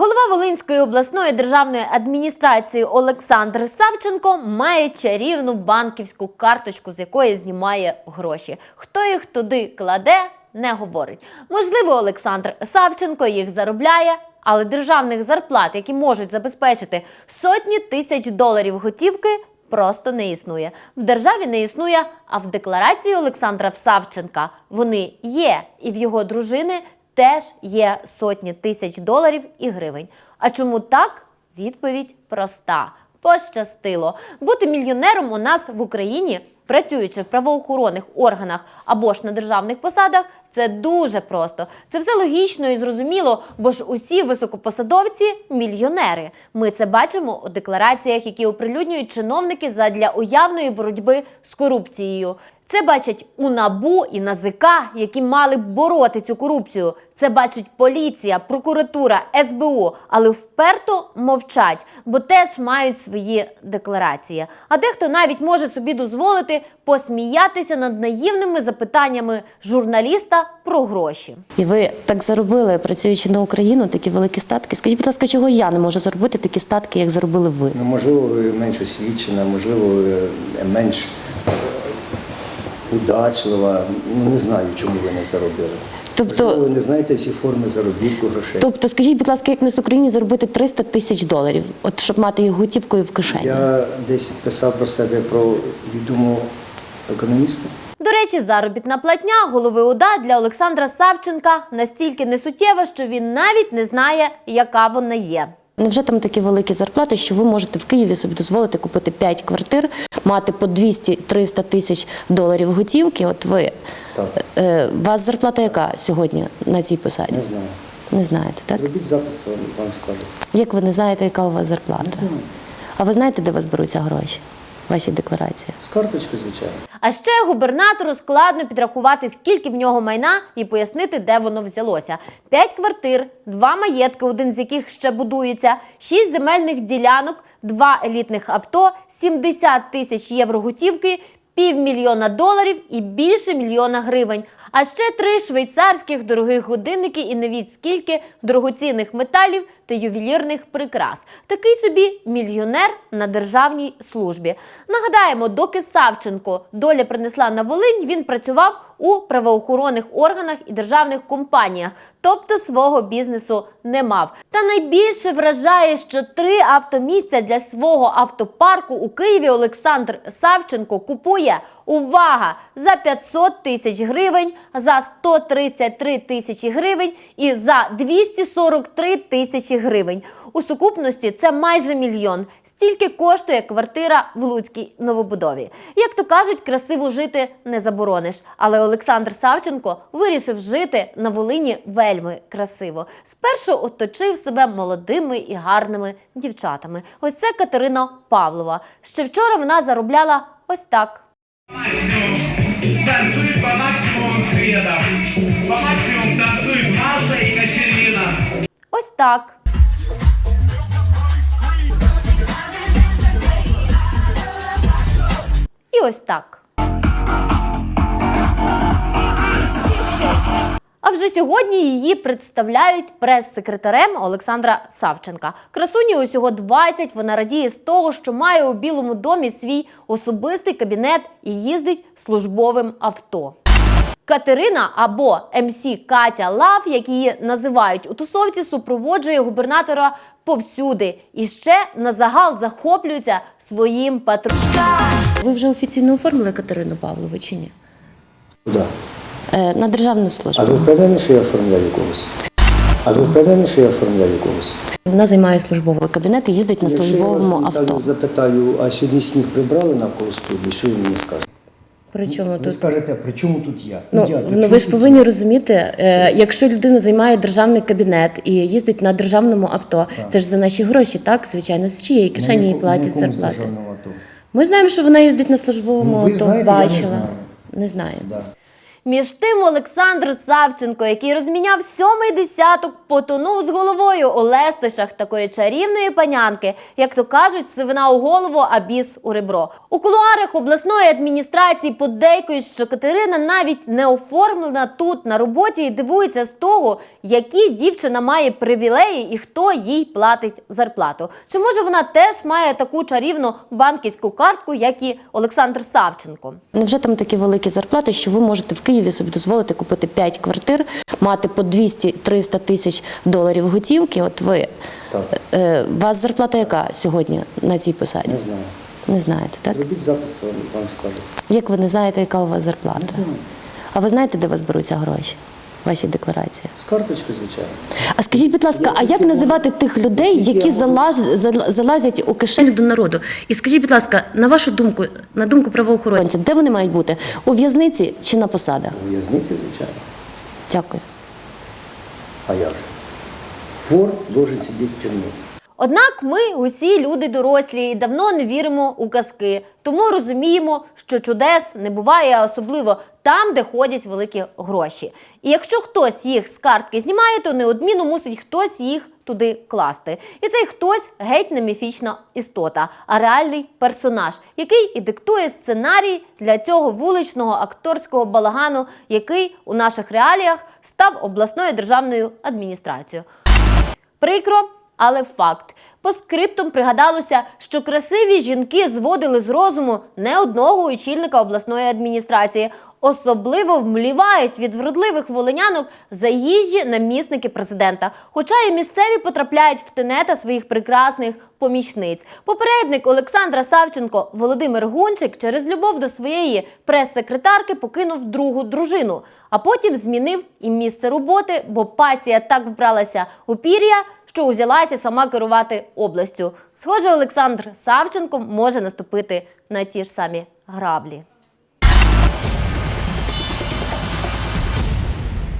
Голова Волинської обласної державної адміністрації Олександр Савченко має чарівну банківську карточку, з якої знімає гроші. Хто їх туди кладе, не говорить. Можливо, Олександр Савченко їх заробляє, але державних зарплат, які можуть забезпечити сотні тисяч доларів готівки, просто не існує. В державі не існує, а в декларації Олександра Савченка вони є, і в його дружини теж є сотні тисяч доларів і гривень. А чому так? Відповідь проста. Пощастило. Бути мільйонером у нас в Україні, працюючи в правоохоронних органах або ж на державних посадах, це дуже просто. Це все логічно і зрозуміло, бо ж усі високопосадовці мільйонери. Ми це бачимо у деклараціях, які оприлюднюють чиновники задля уявної боротьби з корупцією. Це бачать у НАБУ і НАЗК, які мали б бороти цю корупцію. Це бачить поліція, прокуратура, СБУ, але вперто мовчать, бо теж мають свої декларації. А дехто навіть може собі дозволити посміятися над наївними запитаннями журналіста про гроші. І ви так заробили, працюючи на Україну, такі великі статки. Скажіть, будь ласка, чого я не можу заробити такі статки, як заробили ви? Ну, можливо, ви менш освічена, можливо, менш удачлива. Ну, не знаю, чому ви не заробили. Тобто- Можливо, ви не знаєте всі форми заробітку грошей. Тобто, скажіть, будь ласка, як не з Україні заробити 300 тисяч доларів, от щоб мати їх готівкою в кишені? Я десь писав про себе про відому економіста. До заробітна платня голови ОДА для Олександра Савченка настільки несуттєва, що він навіть не знає, яка вона є. Невже там такі великі зарплати, що ви можете в Києві собі дозволити купити 5 квартир, мати по 200-300 тисяч доларів готівки? От ви Так, е, вас зарплата яка сьогодні на цій посаді? не знаю. Не знаєте, так? Зробіть запис, вам, скажуть. Як ви не знаєте, яка у вас зарплата? Не знаю. А ви знаєте, де у вас беруться гроші? Ваші декларації? З карточки, звичайно. А ще губернатору складно підрахувати, скільки в нього майна, і пояснити, де воно взялося. П'ять квартир, два маєтки, один з яких ще будується, шість земельних ділянок, два елітних авто, 70 тисяч євро готівки, півмільйона доларів і більше мільйона гривень. А ще три швейцарських дорогих годинники і навіть скільки дорогоцінних металів та ювелірних прикрас. Такий собі мільйонер на державній службі. Нагадаємо, доки Савченко доля принесла на Волинь, він працював у правоохоронних органах і державних компаніях, тобто свого бізнесу не мав. Та найбільше вражає, що три автомісця для свого автопарку у Києві Олександр Савченко купує. Увага! За 500 тисяч гривень, за 133 тисячі гривень і за 243 тисячі гривень. У сукупності це майже мільйон. Стільки коштує квартира в Луцькій новобудові. Як то кажуть, красиво жити не заборониш. Але Олександр Савченко вирішив жити на Волині вельми красиво. Спершу оточив себе молодими і гарними дівчатами. Ось це Катерина Павлова. Ще вчора вона заробляла ось так. Танцует по максимуму света. По максимуму танцует Маша и Катерина. Ось так. І ось так. Вже сьогодні її представляють прес-секретарем Олександра Савченка. Красуні усього 20, Вона радіє з того, що має у Білому домі свій особистий кабінет і їздить службовим авто. Катерина або МС Катя Лав, як її називають у тусовці, супроводжує губернатора повсюди і ще на загал захоплюється своїм патрулем. Ви вже офіційно оформили Катерину Павлову чи ні? Е, на державну службу. А ви впевнені, що я оформляю когось? А ви впевнені, що я оформляю когось? Вона займає службовий кабінет і їздить на Якщо я службовому вас авто. так запитаю, а сьогодні сніг прибрали навколо студії, що ви мені скажете? При чому Ви тут? скажете, при чому тут я? Ну, я, при ну чому ви ж тут повинні я? розуміти, е, якщо людина займає державний кабінет і їздить на державному авто, це ж за наші гроші, так? Звичайно, з чиєї кишені їй платять зарплати. Ми знаємо, що вона їздить на службовому Ну, ви авто, знаєте, я не бачила. знаю. Не знаю. Да. Між тим Олександр Савченко, який розміняв сьомий десяток, потонув з головою у лестощах такої чарівної панянки, як то кажуть, сивина у голову, а біс у ребро. У кулуарах обласної адміністрації подейкують, що Катерина навіть не оформлена тут на роботі і дивується з того, які дівчина має привілеї і хто їй платить зарплату. Чи може вона теж має таку чарівну банківську картку, як і Олександр Савченко? Невже там такі великі зарплати, що ви можете в Києві собі дозволити купити 5 квартир, мати по 200-300 тисяч доларів готівки? От ви Так. е, у вас зарплата яка сьогодні на цій посаді? Не знаю. Не знаєте, так? Зробіть запис вам, складу. Як ви не знаєте, яка у вас зарплата? Не знаю. А ви знаєте, де у вас беруться гроші? Ваші декларації? З карточки, звичайно. А скажіть, будь ласка, а як називати тих людей, Які залазять у кишеню до народу? І скажіть, будь ласка, на вашу думку, на думку правоохоронців, де вони мають бути? У в'язниці чи на посадах? У в'язниці, звичайно. Дякую. А як? Вор должен сидіти в тюрмі. Однак ми усі люди дорослі і давно не віримо у казки, тому розуміємо, що чудес не буває, особливо там, де ходять великі гроші. І якщо хтось їх з картки знімає, то неодмінно мусить хтось їх туди класти. І цей хтось геть не міфічна істота, а реальний персонаж, який і диктує сценарій для цього вуличного акторського балагану, який у наших реаліях став обласною державною адміністрацією. Прикро, але факт. По скриптум пригадалося, що красиві жінки зводили з розуму не одного очільника обласної адміністрації. Особливо вмлівають від вродливих волинянок заїжджі намісники президента. Хоча і місцеві потрапляють в тенета своїх прекрасних помічниць. Попередник Олександра Савченко Володимир Гунчик через любов до своєї прес-секретарки покинув другу дружину, а потім змінив і місце роботи, бо пасія так вбралася у пір'я, що узялася сама керувати областю. Схоже, Олександр Савченко може наступити на ті ж самі граблі.